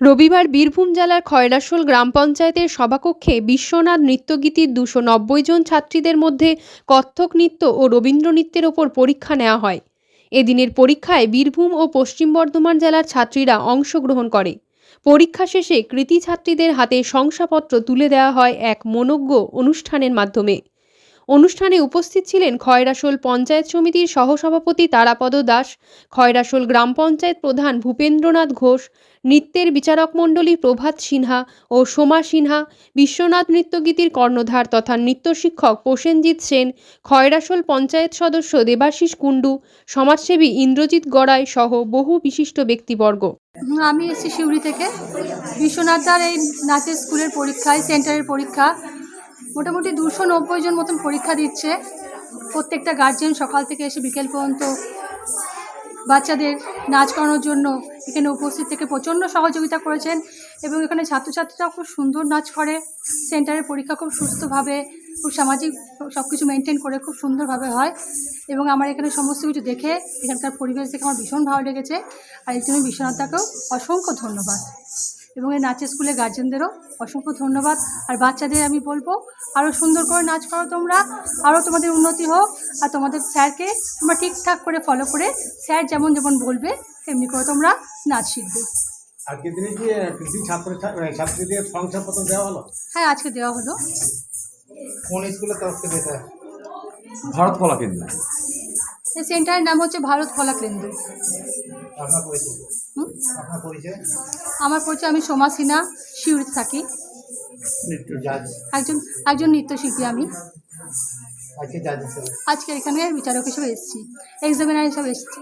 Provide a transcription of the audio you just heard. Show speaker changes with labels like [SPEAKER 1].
[SPEAKER 1] রবিবার বীরভূম জেলার খয়রাসোল গ্রাম পঞ্চায়েতের সভাকক্ষে বিশ্বনাথ নৃত্যগীতির দুশো নব্বই জন ছাত্রীদের মধ্যে কত্থক নৃত্য ও রবীন্দ্র নৃত্যের ওপর পরীক্ষা নেওয়া হয়। এদিনের পরীক্ষায় বীরভূম ও পশ্চিম বর্ধমান জেলার ছাত্রীরা অংশগ্রহণ করে। পরীক্ষা শেষে কৃতি ছাত্রীদের হাতে শংসাপত্র তুলে দেওয়া হয় এক মনোজ্ঞ অনুষ্ঠানের মাধ্যমে। অনুষ্ঠানে উপস্থিত ছিলেন খয়রাশোল পঞ্চায়েত সমিতির সহসভাপতি তারাপদ দাস খয়রাশোল গ্রাম পঞ্চায়েত প্রধান ভূপেন্দ্রনাথ ঘোষ, নৃত্যের বিচারক মণ্ডলী প্রভাত সিনহা ও সোমা সিনহা, বিশ্বনাথ নৃত্যগীতির কর্ণধার তথা নৃত্য শিক্ষক প্রসেনজিৎ সেন খয়রাশোল পঞ্চায়েত সদস্য দেবাশিস কুণ্ডু, সমাজসেবী ইন্দ্রজিৎ গড়াই সহ বহু বিশিষ্ট ব্যক্তিবর্গ।
[SPEAKER 2] আমি এসেছি সিউড়ি থেকে। বিশ্বনাথ বিশ্বনাথার এই নাচের স্কুলের পরীক্ষায়, সেন্টারের পরীক্ষা। মোটামুটি দুশো নব্বই জন মতন পরীক্ষা দিচ্ছে। প্রত্যেকটা গার্জেন সকাল থেকে এসে বিকেল পর্যন্ত বাচ্চাদের নাচ করানোর জন্য এখানে উপস্থিত থেকে প্রচণ্ড সহযোগিতা করেছেন এবং এখানে ছাত্রছাত্রীরাও খুব সুন্দর নাচ করে। সেন্টারের পরীক্ষা খুব সুস্থভাবে, খুব সামাজিক সব কিছু মেনটেন করে খুব সুন্দরভাবে হয় এবং আমার এখানে সমস্ত কিছু দেখে এখানকার পরিবেশ দেখে আমার ভীষণ ভালো লেগেছে। আর এই জন্য বিশ্বনাথদাকেও অসংখ্য ধন্যবাদ। এবং এই নাচের স্কুলে গার্জেনদেরও অসংখ্য ধন্যবাদ। আর বাচ্চাদের আমি বলব আরও সুন্দর করে নাচ করো তোমরা আরও তোমাদের উন্নতি হোক। আর তোমাদের স্যারকে তোমরা ঠিকঠাক করে ফলো করে স্যার যেমন যেমন বলবে তেমনি করে তোমরা নাচ শিখবে।
[SPEAKER 3] আজকের দিনে কি কৃষি ছাত্র ছাত্রীদের শংসাপত্র দেওয়া হলো?
[SPEAKER 2] হ্যাঁ আজকে দেওয়া হলো।
[SPEAKER 3] কোন স্কুলের তরফ থেকে
[SPEAKER 4] ভারত কলা কেন্দ্র।
[SPEAKER 2] এই সেন্টারের নাম হচ্ছে ভারত কলা কেন্দ্র। আমার পরিচয় আমি সোমা সিনহা শিউরিতে থাকি। একজন একজন নৃত্যশিল্পী আমি। আজকে এখানে বিচারক হিসেবে এসেছি এক্সামিনার হিসেবে এসেছি।